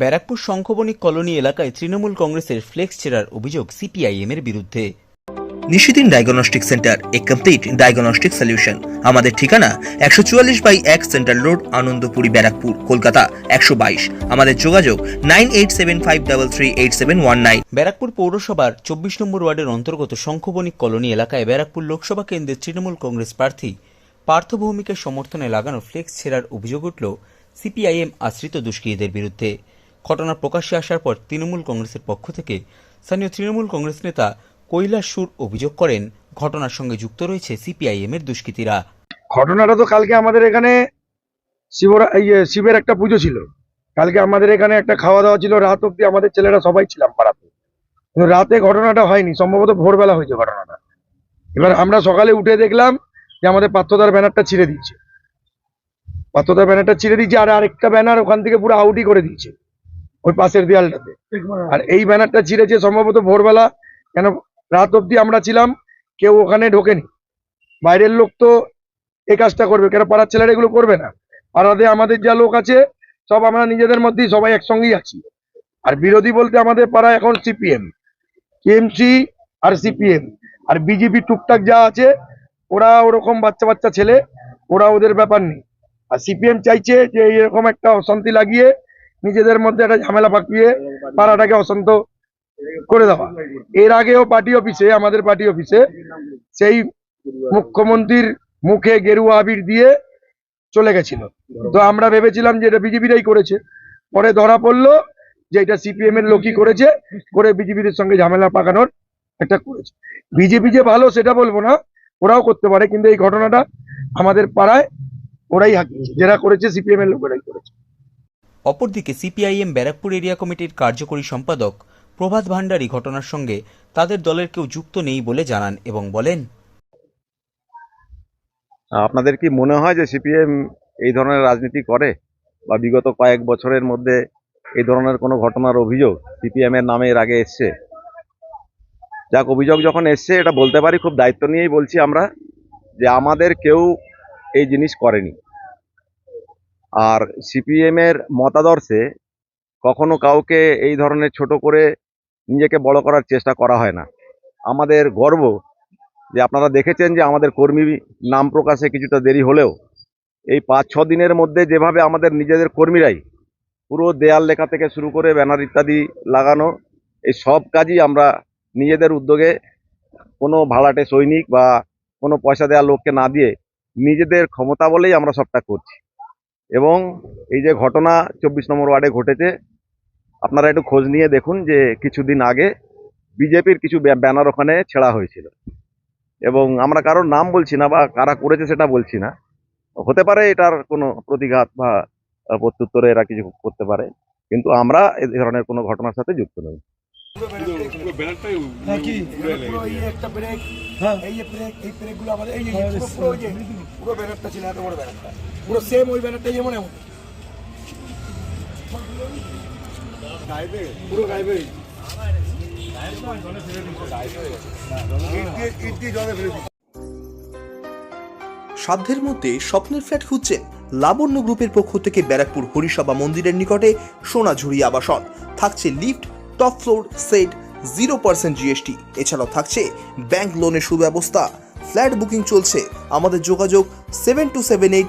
Barrackpore শঙ্খবণিক colony এলাকায় তৃণমূল কংগ্রেসের flakes ছেড়ার অভিযোগ সিপিআইএম এর বিরুদ্ধে। নিশিদিন ডায়াগনস্টিক সেন্টার এ কমপ্লিট ডায়াগনস্টিক সলিউশন। আমাদের ঠিকানা একশো চুয়াল্লিশ বাই এক সেন্ট্রাল রোড আনন্দপুরি ব্যারাকপুর কলকাতা একশো বাইশ। আমাদের যোগাযোগ nine eight seven five double three eight seven one nine. Barrackpore পৌরসভার চব্বিশ নম্বর ওয়ার্ডের অন্তর্গত শঙ্খবণিক কলোনি এলাকায় ব্যারাকপুর লোকসভা কেন্দ্রের তৃণমূল কংগ্রেস প্রার্থী পার্থ ভৌমিকের সমর্থনে লাগানো ফ্লেক্স ছেড়ার অভিযোগ উঠল সিপিআইএম আশ্রিত দুষ্কৃতীদের বিরুদ্ধে। ঘটনা প্রকাশ্যে আসার পর তৃণমূল কংগ্রেসের পক্ষ থেকে স্থানীয় তৃণমূল কংগ্রেস নেতা কৈলাস সুর অভিযোগ করেন, ঘটনার সঙ্গে যুক্ত রয়েছে সিপিআইএম এর দুষ্কৃতীরা। ঘটনাটা তো কালকে আমাদের এখানে শিবরা ইয়ে শিবের একটা পুজো ছিল। কালকে আমাদের এখানে একটা খাওয়া দাওয়া ছিল, রাত অব্দি আমাদের ছেলেরা সবাই ছিলাম পাড়াতে। রাতে ঘটনাটা হয়নি, সম্ভবত ভোরবেলা হয়েছে ঘটনাটা। এবার আমরা সকালে উঠে দেখলাম যে আমাদের পাত্রদার ব্যানারটা ছিঁড়ে দিচ্ছে পাত্রদার ব্যানারটা ছিঁড়ে দিচ্ছে আর আরেকটা ব্যানার ওখান থেকে পুরো আউটই করে দিচ্ছে ওই পাশের দেয়ালটাতে। আর এই ব্যানারটা ছিঁড়েছে সম্ভবত ভোরবেলা, কেন রাত অব্দি আমরা ছিলাম, কেউ ওখানে ঢোকেনি। বাইরের লোক তো এই কাজটা করবে, কেন পাড়ার ছেলেরা এগুলো করবে না? পাড়াতে আমাদের যা লোক আছে, সব আমরা নিজেদের মধ্যেই সবাই একসঙ্গেই আছি। আর বিরোধী বলতে আমাদের পাড়া এখন সিপিএম টিএমসি আর সিপিএম। আর বিজেপি, টুকটাক যা আছে, ওরা ওরকম বাচ্চা বাচ্চা ছেলে, ওরা ওদের ব্যাপার নেই। আর সিপিএম চাইছে যে এরকম একটা অশান্তি লাগিয়ে নিজেদের মধ্যে একটা ঝামেলা পাকিয়ে পাড়াটাকে অশান্ত করে দেওয়া। এর আগেও পার্টি অফিসে, আমাদের পার্টি অফিসে সেই মুখ্যমন্ত্রীর মুখে গেরুয়া আবির দিয়ে চলে গেছিল। তো আমরা ভেবেছিলাম যে এটা বিজেপিরাই করেছে। পরে ধরা পড়ল যে এটা সিপিএম এর লোকই করেছে, করে বিজেপিদের সঙ্গে ঝামেলা পাকানোর একটা করেছে। বিজেপি যে ভালো সেটা বলব না, ওরাও করতে পারে, কিন্তু এই ঘটনাটা আমাদের পাড়ায় ওরাই যারা করেছে সিপিএম এর লোকেরাই করেছে। অপরদিকে সিপিআইএম ব্যারাকপুর এরিয়া কমিটির কার্যকরী সম্পাদক প্রভাত ভান্ডারী ঘটনার সঙ্গে তাদের দলের কেউ যুক্ত নেই বলে জানান এবং বলেন, আপনাদের কি মনে হয় যে সিপিএম এই ধরনের রাজনীতি করে? বা বিগত কয়েক বছরের মধ্যে এই ধরনের কোনো ঘটনার অভিযোগ সিপিএম এর নামে এর আগে এসছে? যাক, অভিযোগ যখন এসছে, এটা বলতে পারি, খুব দায়িত্ব নিয়েই বলছি আমরা যে আমাদের কেউ এই জিনিস করেনি। আর সিপিএম এর মতাদর্শে কখনো কাউকে এই ধরনের ছোট করে নিজেকে বড় করার চেষ্টা করা হয় না। আমাদের গর্ব যে আপনারা দেখেছেন যে আমাদের কর্মী নাম প্রকাশে কিছুটা দেরি হলেও এই পাঁচ, ছ দিনের মধ্যে যেভাবে আমাদের নিজেদের কর্মীরাই পুরো দেয়াল লেখা থেকে শুরু করে ব্যানার ইত্যাদি লাগানো, এই সব কাজই আমরা নিজেদের উদ্যোগে কোনো ভাড়াটে সৈনিক বা কোনো পয়সা দেওয়া লোককে না দিয়ে নিজেদের ক্ষমতা বলেই আমরা সবটা করছি। এবং এই যে ঘটনা চব্বিশ নম্বর ওয়ার্ডে ঘটেছে আপনারা একটু খোঁজ নিয়ে দেখুন যে কিছুদিন আগে বিজেপির কিছু ব্য- ব্যানার ওখানে ছেঁড়া হয়েছিল। এবং আমরা কারোর নাম বলছি না বা কারা করেছে সেটা বলছি না। হতে পারে এটার কোনো প্রতিঘাত বা প্রত্যুত্তরে এরা কিছু করতে পারে কিন্তু আমরা এ ধরনের কোনো ঘটনার সাথে যুক্ত নই। পুরো এই একটা ব্রেক এই যে ব্রেক এই ব্রেকগুলো আমাদের এই যে পুরো পুরো ওই যে পুরো ব্যানারটা ছিল এত বড় ব্যানারটা। পুরো সেম ওই ব্যানারটা যেমন এমন। পুরো গায়েবে সাধ্যের মধ্যে স্বপ্নের ফ্ল্যাট খুঁজছেন লাবণ্য গ্রুপের পক্ষ থেকে ব্যারাকপুর হরিসভা মন্দিরের নিকটে সোনাঝুরি আবাসন। থাকছে lift top floor set zero percent GST এছাড়াও থাকছে ব্যাংক লোনের সুব্যবস্থা। ফ্ল্যাট বুকিং চলছে। আমাদের যোগাযোগ seven two seven eight